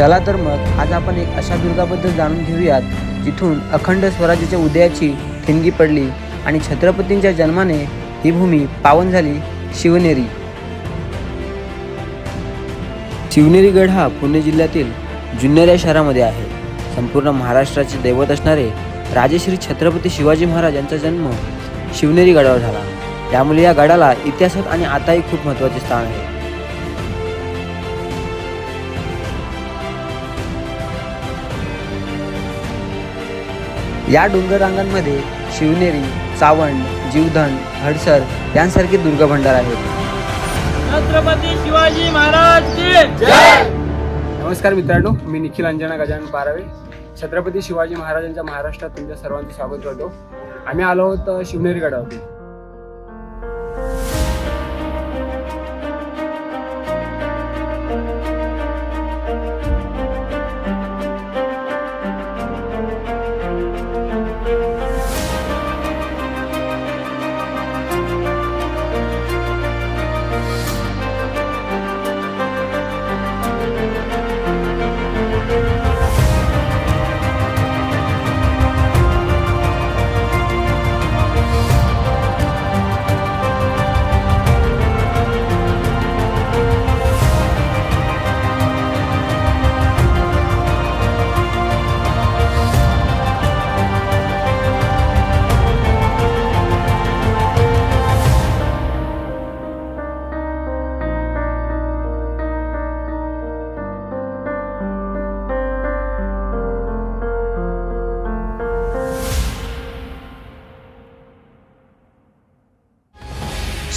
चला तर मग आज आपण एक अशा दुर्गाबद्दल जाणून घेऊयात जिथून अखंड स्वराज्याच्या उदयाची ठिणगी पडली आणि छत्रपतींच्या जन्माने ही भूमी पावन झाली शिवनेरी. शिवनेरी गड हा पुणे जिल्ह्यातील जुन्नर या शहरामध्ये आहे. संपूर्ण महाराष्ट्राचे दैवत असणारे राजेश्री छत्रपती शिवाजी महाराज यांचा जन्म शिवनेरी गडावर झाला. त्यामुळे या गडाला इतिहासात आणि आताही खूप महत्त्वाचे स्थान आहे. या डोंगर रांगांमध्ये शिवनेरी चावंड जीवधन हडसर यांसारखे दुर्गभंडार आहेत. छत्रपती शिवाजी महाराज की नमस्कार मित्रांनो मी निखिल अंजना गजानन पारावे. छत्रपती शिवाजी महाराजांच्या महाराष्ट्रात तुमच्या सर्वांचं स्वागत करतो. आम्ही आलो आहोत शिवनेरी गडावरती.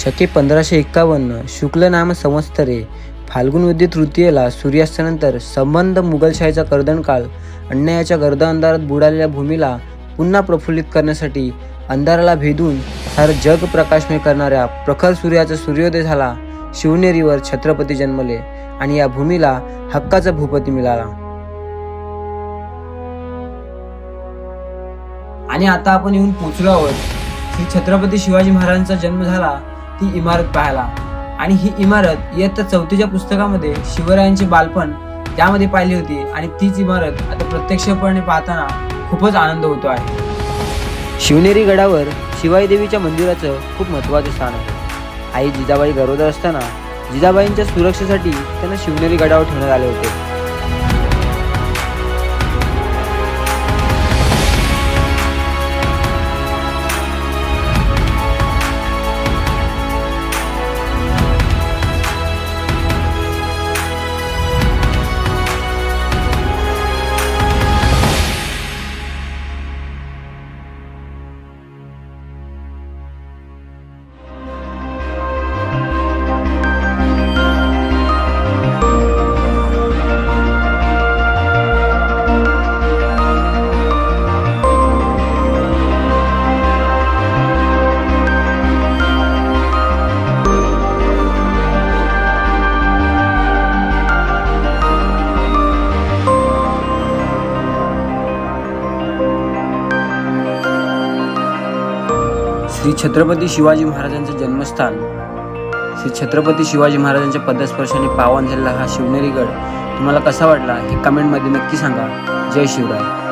शके पंधराशे एक्कावन्न शुक्ल नाम संवत्सरे फाल्गुन तृतीयेला सूर्यास्तानंतर संबंध मुघलशाहीचा कर्दनकाळ अन्यायाच्या गर्द अंधारात बुडालेल्या भूमीला पुन्हा प्रफुल्लित करण्यासाठी अंधाराला भेदून हर जग प्रकाशमय करणाऱ्या प्रखर सूर्याचा सूर्योदय झाला. शिवनेरीवर छत्रपती जन्मले आणि या भूमीला हक्काचा भूपती मिळाला. आणि आता आपण येऊन पोचलो आहोत. श्री छत्रपती शिवाजी महाराजांचा जन्म झाला ती इमारत पाहायला. आणि ही इमारत इयत्ता चौथीच्या पुस्तकामध्ये शिवरायांचे बालपण त्यामध्ये पाहिली होती. आणि तीच इमारत आता प्रत्यक्षपणे पाहताना खूपच आनंद होतो आहे. शिवनेरी गडावर शिवाई देवीच्या मंदिराचं खूप महत्त्वाचं स्थान आहे. आई जिजाबाई गरोदर असताना जिजाबाईंच्या सुरक्षेसाठी त्यांना शिवनेरी गडावर ठेवण्यात आले होते. श्री छत्रपती शिवाजी महाराजांचे जन्मस्थान. श्री छत्रपती शिवाजी महाराजांच्या पदस्पर्शाने पावन झालेला हा शिवनेरी गड तुम्हाला कसा वाटला हे कमेंटमध्ये नक्की सांगा. जय शिवराय.